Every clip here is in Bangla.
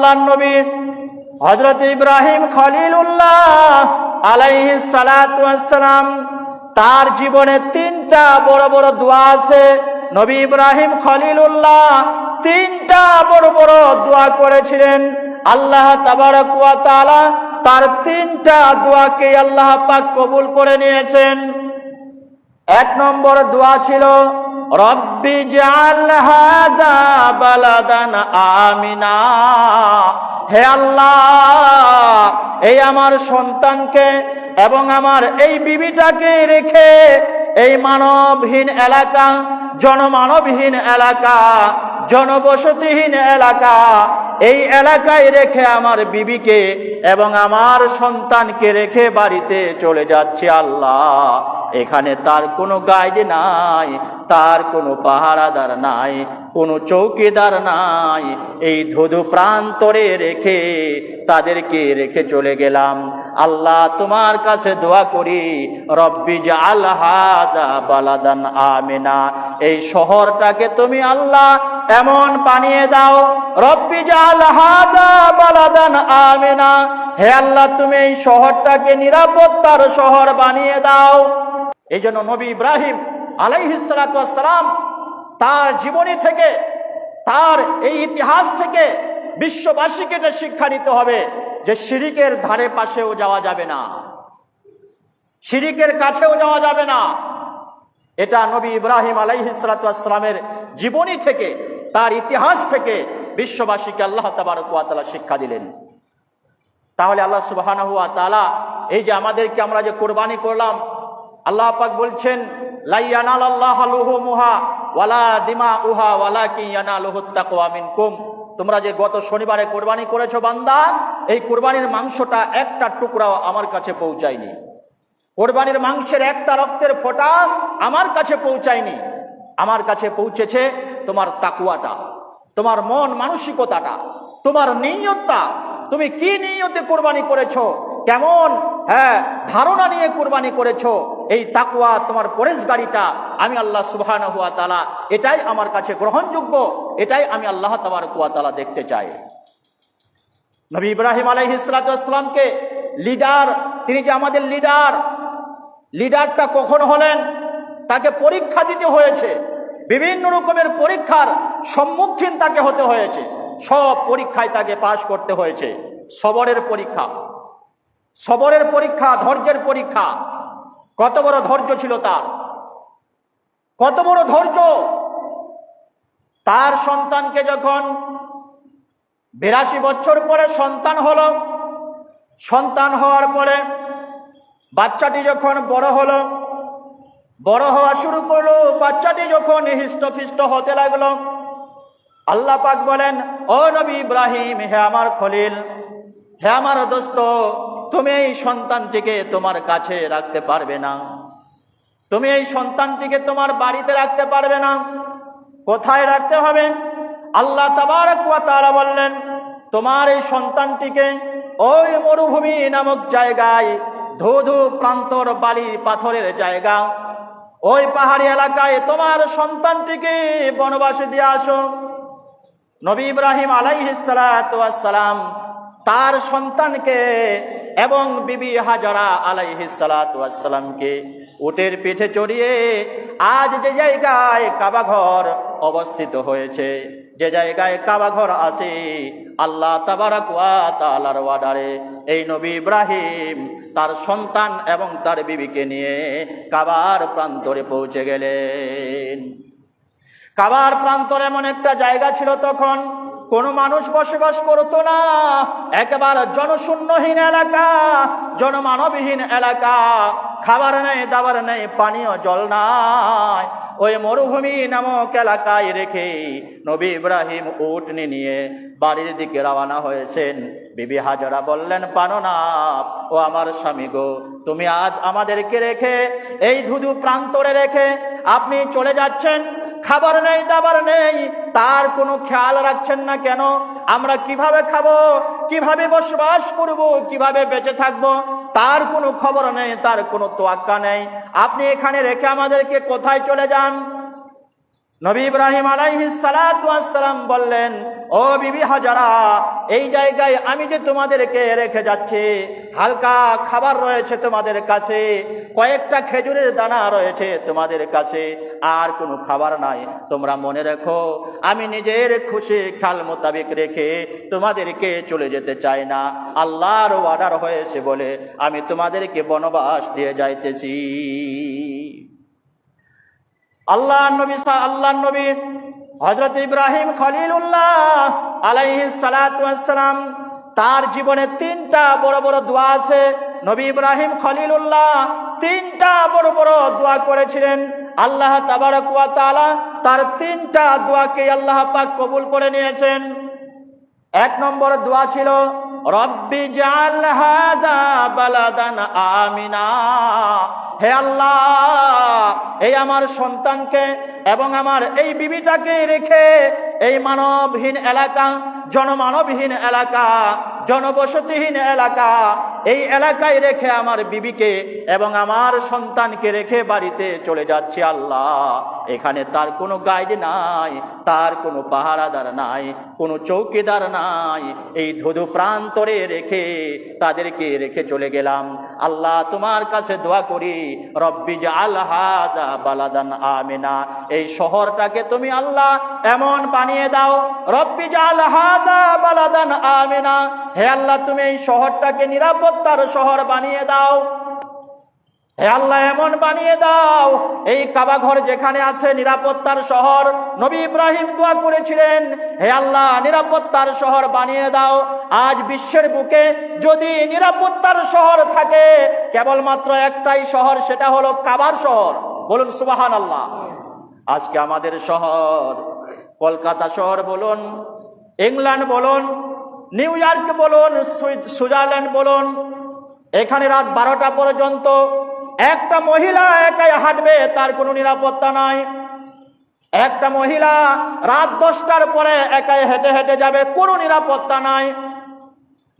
আল্লাহ নবী হজরত ইব্রাহিম খলিলুল্লাহ আলাইহি সালাম তার জীবনে তিনটা বড় বড় দোয়া আছে। নবী ইব্রাহিম খলিলুল্লাহ তিনটা বড় বড় দোয়া করেছিলেন। আল্লাহ তাবারক ওয়া তার তিনটা দোয়াকে আল্লাহ পাক কবুল করে নিয়েছেন। এক নম্বর দোয়া ছিল রব্বি জাল হাদা বালাদান আমিনা। হে আল্লাহ, এই আমার সন্তানকে এবং আমার এই বিবিটাকে রেখে এই মানবহীন এলাকা, জনমানবহীন এলাকা জনবসতিহীন এলাকা। এই এলাকায় রেখে আমার বিবিকে এবং আমার সন্তানকে রেখে বাড়িতে চলে যাচ্ছে আল্লাহ। এখানে তার কোনো গাইড নাই, তার কোনো পাহারাদার নাই, কোনো চৌকিদার নাই। এই ধুধু প্রান্তরে রেখে তাদেরকে রেখে চলে গেলাম। আল্লাহ তোমার কাছে দোয়া করি, রব্বি হাজা বালাদান আমিনা। এই শহরটাকে তুমি আল্লাহ এমন বানিয়ে দাও, রব্বি জাল হাজা বালাদান আমিনা। হে আল্লাহ, তুমি এই শহরটাকে নিরাপত্তার শহর বানিয়ে দাও। এই জন্য নবী ইব্রাহিম আলাইহিসালাম তার জীবনী থেকে, তার এই ইতিহাস থেকে বিশ্ববাসীকে এটা শিক্ষা নিতে হবে যে শিরিকের ধারে পাশেও যাওয়া যাবে না। শিরিকের কাছেও যাওয়া যাবে না। এটা নবী ইব্রাহিম আলাইহিসালামের জীবনী থেকে তার ইতিহাস থেকে বিশ্ববাসীকে আল্লাহ তাবারকালা শিক্ষা দিলেন। তাহলে আল্লাহ সুবাহ এই যে আমাদেরকে আমরা যে কোরবানি করলাম, আল্লাহ পাক বলছেন লাইয়ানাল আল্লাহ মুহা ওয়ালা দিমা উহা ওয়ালা কি ইয়ানালুহুত তাকওয়া মিনকুম। তোমরা যে গত শনিবারে কোরবানি করেছ বান্দা, এই কোরবানির মাংসটা একটা টুকরাও আমার কাছে পৌঁছায়নি। কোরবানির মাংসের একটা রক্তের ফোঁটা আমার কাছে পৌঁছায়নি। আমার কাছে পৌঁছেছে তোমার তাকুয়াটা, তোমার মন মানসিকতাটা, তোমার নিয়তটা। তুমি কি নিয়তে কোরবানি করেছ? কেমন? হ্যাঁ ধারণা নিয়ে কোরবানি করেছ। এই তাকুয়া তোমার পরেশ গাড়িটা, আমি আল্লাহ সুবহান হুয়া তালা এটাই আমার কাছে গ্রহণযোগ্য, এটাই আমি আল্লাহ তাবার কুয়া তালা দেখতে চাই। নবী ইব্রাহিম আলাইহিসালামকে লিডার, তিনি যে আমাদের লিডার, লিডারটা কখন হলেন? তাকে পরীক্ষা দিতে হয়েছে। বিভিন্ন রকমের পরীক্ষার সম্মুখীন তাকে হতে হয়েছে। সব পরীক্ষায় তাকে পাশ করতে হয়েছে। সবরের পরীক্ষা। সবরের পরীক্ষা, ধৈর্যের পরীক্ষা। কত বড় ধৈর্য ছিল তার। কত বড় ধৈর্য। তার সন্তানকে যখন বিরাশি বছর পরে সন্তান হলো, সন্তান হওয়ার পরে বাচ্চাটি যখন বড় হলো বড় হওয়া শুরু করল, বাচ্চাটি যখন হিষ্টফিষ্ট হতে লাগল, আল্লাহ পাক বলেন, ও নবী ইব্রাহিম, হে আমার খলিল, হে আমার দোস্ত, তুমি এই সন্তানটিকে তোমার কাছে রাখতে পারবে না। তুমি এই সন্তানটিকে তোমার বাড়িতে রাখতে পারবে না। কোথায় রাখতে হবে? আল্লাহ তারা বললেন, তোমার এই সন্তানটিকে ওই মরুভূমি নামক জায়গায় ধুধু প্রান্তর বালি পাথরের জায়গা ওই পাহাড়ি এলাকায় তোমার সন্তানটিকে বনবাসে দিয়ে আসো। নবী ইব্রাহিম আলাইহিসালাম তার সন্তানকে এবং বিবি হাজারা আলাইহিসালামকে উটের পিঠে চড়িয়ে আজ যে জায়গায় কাবাঘর অবস্থিত হয়েছে। যে জায়গায় কাবা ঘর আছে, আল্লাহ তাবারে এই নবী ইব্রাহিম তার সন্তান এবং তার বিবিকে নিয়ে কাবার প্রান্তরে পৌঁছে গেলেন। কাবার প্রান্তর এমন একটা জায়গা ছিল তখন কোন মানুষ বসবাস করতো না। একেবারে জনশূন্যহীন এলাকা, জনমানবহীন এলাকা, খাবার নেই, দাবার নেই, পানীয় জল নাই। ওই মরুভূমি নামক এলাকায় রেখে নবী ইব্রাহিম উটনি নিয়ে বাড়ির দিকে রওনা হয়েছেন। বিবি হাজারা বললেন পাননাপ ও আমার স্বামী গো, তুমি আজ আমাদেরকে রেখে এই ধুধু প্রান্তরে রেখে আপনি চলে যাচ্ছেন? খাবার নেই, দাবার নেই। তার কোনো খেয়াল রাখছেন না কেন? আমরা কীভাবে খাব? কীভাবে বসবাস করব? কীভাবে বেঁচে থাকব? তার কোনো খবর নেই, তার কোনো তোয়াক্কা নেই। আপনি এখানে রেখে আমাদেরকে কোথায় চলে যান? নবী ইব্রাহিম সালাম বললেন, ও বিবি হাজারা, এই জায়গায় আমি যে তোমাদেরকে রেখে যাচ্ছি, হালকা খাবার রয়েছে তোমাদের কাছে, কয়েকটা খেজুরের দানা রয়েছে তোমাদের কাছে, আর কোনো খাবার নাই। তোমরা মনে রেখো, আমি নিজের খুশি খেয়াল মোতাবেক রেখে তোমাদেরকে চলে যেতে চাই না। আল্লাহর অর্ডার হয়েছে বলে আমি তোমাদেরকে বনবাস দিয়ে যাইতেছি। আল্লাহ নবী আল্লাহ নবী হজরত ইব্রাহিম খলিলুল্লাহ আলাইহি সালাম তার জীবনে তিনটা বড় বড় দোয়া আছে। নবী ইব্রাহিম খলিলুল্লাহ তিনটা বড় বড় দোয়া করেছিলেন। আল্লাহ তাআলা তার তিনটা দোয়াকে আল্লাহ পাক কবুল করে নিয়েছেন। এক নম্বর দোয়া ছিল, রব্বি জাল হাদা বালাদান আমিনা। হে আল্লাহ এই আমার সন্তানকে এবং আমার এই বিবিটাকে রেখে এই মানবহীন এলাকা, জনমানবহীন এলাকা, জনবসতিহীন এলাকা, এই এলাকায় রেখে আমার বিবিকে এবং আমার সন্তানকে রেখে বাড়িতে চলে যাচ্ছি আল্লাহ। এখানে তার কোনো গাইড নাই, তার কোনো পাহারাদার নাই, কোনো চৌকিদার নাই। এই ধুধু প্রান্তরে রেখে তাদেরকে রেখে চলে গেলাম। আল্লাহ তোমার কাছে দোয়া করি, রব্বি আল্লাহাজা বালাদান আমিনা। এই শহরটাকে তুমি আল্লাহ এমন বানিয়ে দাও। রব্বি আল্লাহাজা বালাদান আমিনা। হে আল্লাহ, তুমি এই শহরটাকে নিরাপত্তার শহর বানিয়ে দাও। হে আল্লাহ, এমন বানিয়ে দাও। এই কাবা ঘর যেখানে আছে, নিরাপত্তার শহর। নবী ইব্রাহিম দোয়া করেছিলেন, হে আল্লাহ, নিরাপত্তার শহর বানিয়ে দাও। আজ বিশ্বের বুকে যদি নিরাপত্তার শহর থাকে, কেবলমাত্র একটাই শহর, সেটা হলো কাবার শহর। বলুন সুবাহান আল্লাহ আজকে আমাদের শহর কলকাতা শহর বলুন, ইংল্যান্ড বলুন, নিউ ইয়র্ক বলুন সুই- সুইজারল্যান্ড বলুন, এখানে রাত বারোটা পর্যন্ত একটা মহিলা একাই হাঁটবে, তার কোনো নিরাপত্তা নাই। একটা মহিলা রাত দশটার পরে একাই হেঁটে হেঁটে যাবে, কোনো নিরাপত্তা নাই।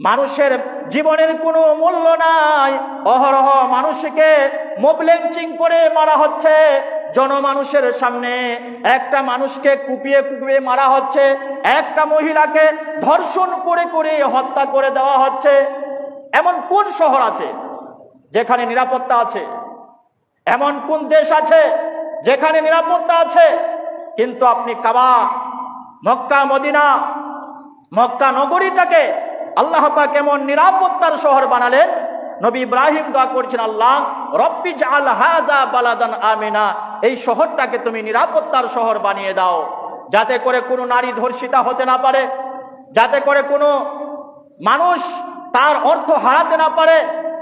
মানুষের জীবনের কোনো মূল্য নাই। অহরহ মানুষকে মোবলেঞ্চিং করে মারা হচ্ছে। জনমানুষের সামনে একটা মানুষকে কুপিয়ে কুপিয়ে মারা হচ্ছে, একটা মহিলাকে ধর্ষণ করে করে হত্যা করে দেওয়া হচ্ছে। এমন কোন শহর আছে যেখানে নিরাপত্তা আছে? এমন কোন দেশ আছে যেখানে নিরাপত্তা আছে? কিন্তু আপনি কাবা, মক্কা, মদিনা, মক্কা নগরীটাকে আল্লাহ পাক এমন নিরাপত্তার শহর বানালেন। নবী ইব্রাহিম দোয়া করছেন, আল্লাহ রব্বি জাল হাজা বালাদান আমিনা, এই শহরটাকে তুমি নিরাপত্তার শহর বানিয়ে দাও। যাতে করে কোনো নারী ধর্ষিতা হতে না পারে, যাতে করে কোনো মানুষ তার অর্থ হারাতে না পারে,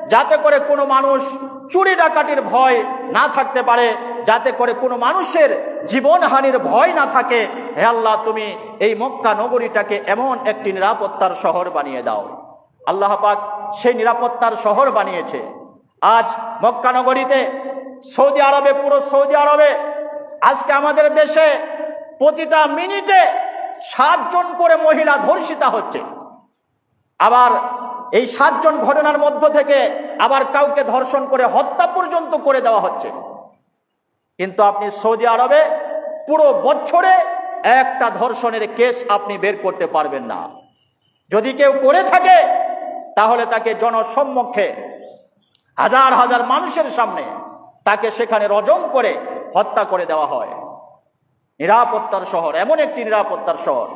যাতে করে কোনো মানুষ চুরি ডাকাতির ভয় না থাকতে পারে, যাতে করে কোনো মানুষের জীবনহানির ভয় না থাকে। হে আল্লাহ, তুমি এই মক্কা নগরীটাকে এমন একটি নিরাপত্তার শহর বানিয়ে দাও। আল্লাহ পাক সেই নিরাপত্তার শহর বানিয়েছে। আজ মক্কা নগরীতে সৌদি আরবে, পুরো সৌদি আরবে, আজকে আমাদের দেশে প্রতিটা মিনিটে সাতজন করে মহিলা ধর্ষিতা হচ্ছে। আবার এই সাতজন ঘটনার মধ্য থেকে আবার কাউকে ধর্ষণ করে হত্যা পর্যন্ত করে দেওয়া হচ্ছে। কিন্তু আপনি সৌদি আরবে পুরো বছরে একটা ধর্ষণের কেস আপনি বের করতে পারবেন না। যদি কেউ করে থাকে, তাহলে তাকে জনসম্মুখে হাজার হাজার মানুষের সামনে তাকে সেখানে রজম করে হত্যা করে দেওয়া হয়। নিরাপত্তার শহর, এমন একটি নিরাপত্তার শহর।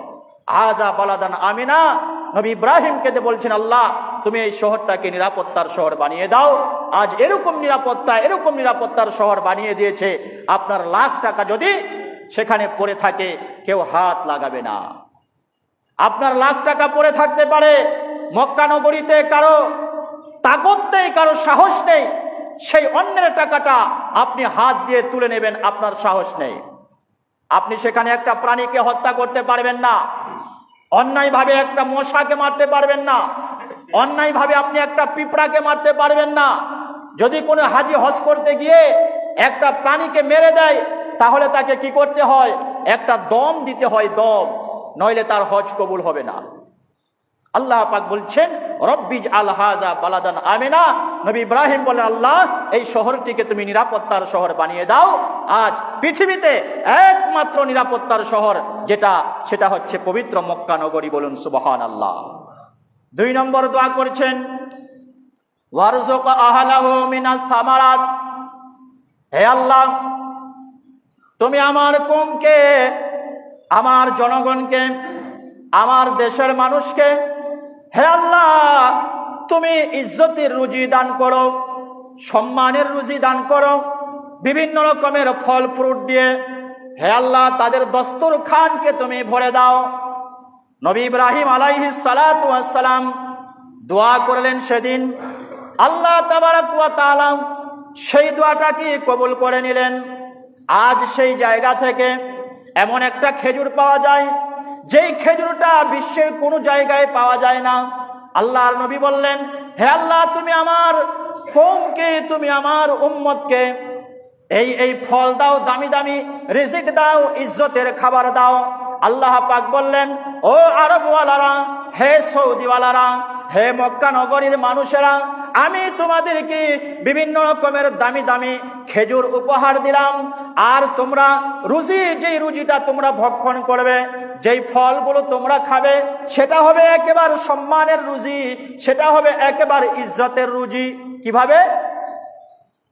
আজা বালাদান আমিনা, নবী ইব্রাহিমকে বলছেন, আল্লাহ, তুমি এই শহরটাকে নিরাপত্তার শহর বানিয়ে দাও। আজ এরকম নিরাপত্তা, এরকম নিরাপত্তার শহর বানিয়ে দিয়েছে। আপনার লাখ টাকা যদি সেখানে পড়ে থাকে, কেউ হাত লাগাবে না। আপনার লাখ টাকা পড়ে থাকতে পারে। মক্কা নগরীতে কারও তাকত নেই, কারও সাহস নেই, সেই অন্যের টাকাটা আপনি হাত দিয়ে তুলে নেবেন, আপনার সাহস নেই। আপনি সেখানে একটা প্রাণীকে হত্যা করতে পারবেন না, অন্যায়ভাবে একটা মশাকে মারতে পারবেন না, অন্যায়ভাবে আপনি একটা পিঁপড়াকে মারতে পারবেন না। যদি কোনো হাজি হজ করতে গিয়ে একটা প্রাণীকে মেরে দেয়, তাহলে তাকে কি করতে হয়? একটা দম দিতে হয়, দম। নইলে তার হজ কবুল হবে না। আল্লাহ পাক বলছেন রব্বিজ আল হাজা বালাদান আমেনা। নবী ইব্রাহিম বলেন আল্লাহ, এই শহরটিকে তুমি নিরাপত্তার শহর বানিয়ে দাও। আজ পৃথিবীতে একমাত্র নিরাপত্তার শহর, যেটা, সেটা হচ্ছে পবিত্র মক্কা নগরী বলুন সুবহান আল্লাহ দুই নম্বর দোয়া করছেন হে আল্লাহ, তুমি আমার কমকে, আমার জনগণকে, আমার দেশের মানুষকে হে আল্লাহ, তুমি ইজ্জতের রুজি দান করো, সম্মানের রুজি দান করো, বিভিন্ন রকমের ফল ফ্রুট দিয়ে। হে আল্লাহ, তাদের দস্তর খানকে তুমি ভরে দাও। নবী ইব্রাহিম আলাইহি সালাম দোয়া করলেন সেদিন। আল্লাহ তাবারাক ওয়া তাআলা সেই দোয়াটাকে কবুল করে নিলেন? আজ সেই জায়গা থেকে এমন একটা খেজুর পাওয়া যায় যেই খেজুরটা বিশ্বের কোনো জায়গায় পাওয়া যায় না, আল্লাহর নবী বললেন, হে আল্লাহ, তুমি আমার কৌমকে তুমি আমার উম্মতকে এই এই ফল দাও, দামি দামি রিজিক দাও, ইজ্জতের খাবার দাও। আল্লাহ পাক বললেন, ও আরবওয়ালারা, হে সৌদিওয়ালারা, হে মক্কা নগরীর মানুষেরা আমি তোমাদেরকে বিভিন্ন রকমের দামি দামি খেজুর উপহার দিলাম। আর তোমরা রুজি, যেই রুজিটা তোমরা ভক্ষণ করবে, যেই ফলগুলো তোমরা খাবে, সেটা হবে একেবারে সম্মানের রুজি, সেটা হবে একেবারে ইজ্জতের রুজি। কীভাবে?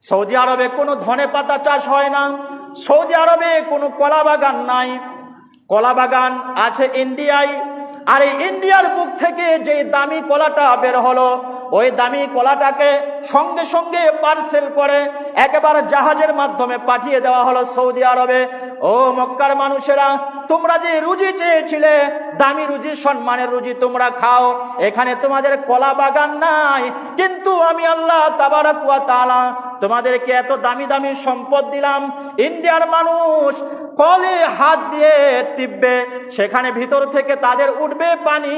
সৌদি আরবে কোনো ধনে পাতা চাষ হয় না। সৌদি আরবে কোনো কলা বাগান নাই। কলা বাগান আছে ইন্ডিয়ায়। আর এই ইন্ডিয়ার বুক থেকে যে দামি কলাটা বের হলো ওই দামি কলাটাকে সঙ্গে সঙ্গে পার্সেল করে একেবারে জাহাজের মাধ্যমে পাঠিয়ে দেওয়া হলো সৌদি আরবে। ও মক্কার মানুষেরা, তোমরা যে রুজি চেয়েছিলে দামি রুজি, সম্মানের রুজি তোমরা খাও। এখানে তোমাদের কলা বাগান নাই। কিন্তু আমি আল্লাহ তাআলা তোমাদেরকে এত দামি দামি সম্পদ দিলাম। ইন্ডিয়ার মানুষ কলে হাত দিয়ে টিপবে, সেখানে ভিতর থেকে তাদের উঠবে পানি।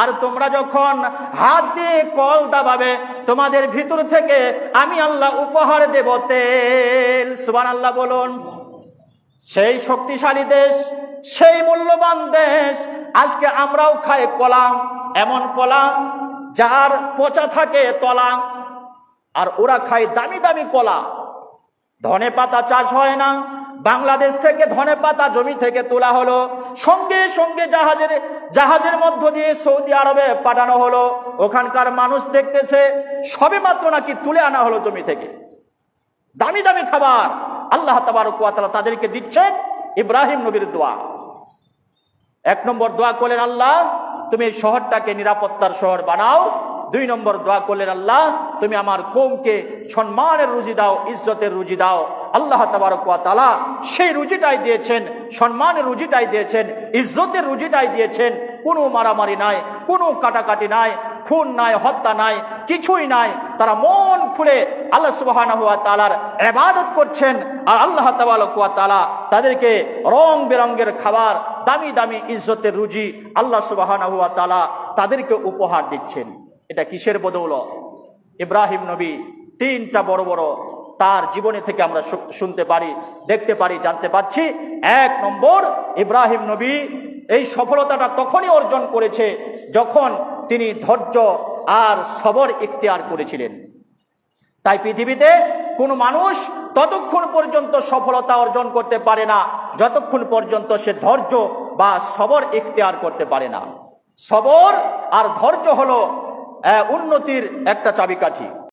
আর তোমরা যখন হাত দিয়ে কল দাবাবে, তোমাদের ভিতর থেকে আমি আল্লাহ উপহার দেব তেল। সুবান আল্লাহ বলুন। সেই শক্তিশালী দেশ, সেই মূল্যবান দেশ, আজকে আমরাও খাই কলা এমন কলা যার পচা থাকে তলা, আর ওরা খায় দামি দামি কলা। ধনে পাতা চাষ হয় না, বাংলাদেশ থেকে ধনে পাতা জমি থেকে তোলা হলো, সঙ্গে সঙ্গে জাহাজের জাহাজের মধ্য দিয়ে সৌদি আরবে পাঠানো হলো। ওখানকার মানুষ দেখতেছে সবে মাত্র নাকি তুলে আনা হলো জমি থেকে। দামি দামি খাবার। আল্লাহ তাবারকালা তাদেরকে দিচ্ছেন ইব্রাহিম নবীর দোয়া। এক নম্বর দোয়া করলেন আল্লাহ, তুমি এই শহরটাকে নিরাপত্তার শহর বানাও। দুই নম্বর দোয়া করলেন আল্লাহ, তুমি আমার কোমকে সম্মানের রুজি দাও, ইজ্জতের রুজি দাও। আল্লাহ তালা সেই রুজিটাই দিয়েছেন, সম্মানের রুজিটাই দিয়েছেন, ইজ্জতের রুজিটাই দিয়েছেন। কোনো মারামারি নাই, কোনো কাটাকাটি নাই খুন নাই, হত্যা নাই, কিছুই নাই, তারা মন খুলে আল্লাহ সুবাহ তালার এবাদত করছেন আর আল্লাহ তালা তাদেরকে রং বেরঙ্গের খাবার, দামি দামি ইজ্জতের রুজি আল্লাহ সুবাহ তালা তাদেরকে উপহার দিচ্ছেন। এটা কিসের বদৌলত? ইব্রাহিম নবী তিনটা বড় বড় তার জীবনে থেকে আমরা শুনতে পারি, দেখতে পারি, জানতে পারছি। এক নম্বর, ইব্রাহিম নবী এই সফলতাটা তখনই অর্জন করেছে যখন তিনি ধৈর্য আর সবর ইখতিয়ার করেছিলেন। তাই পৃথিবীতে কোনো মানুষ ততক্ষণ পর্যন্ত সফলতা অর্জন করতে পারে না, যতক্ষণ পর্যন্ত সে ধৈর্য বা সবর ইখতিয়ার করতে পারে না। সবর আর ধৈর্য হলো উন্নতির একটা চাবিকাঠি।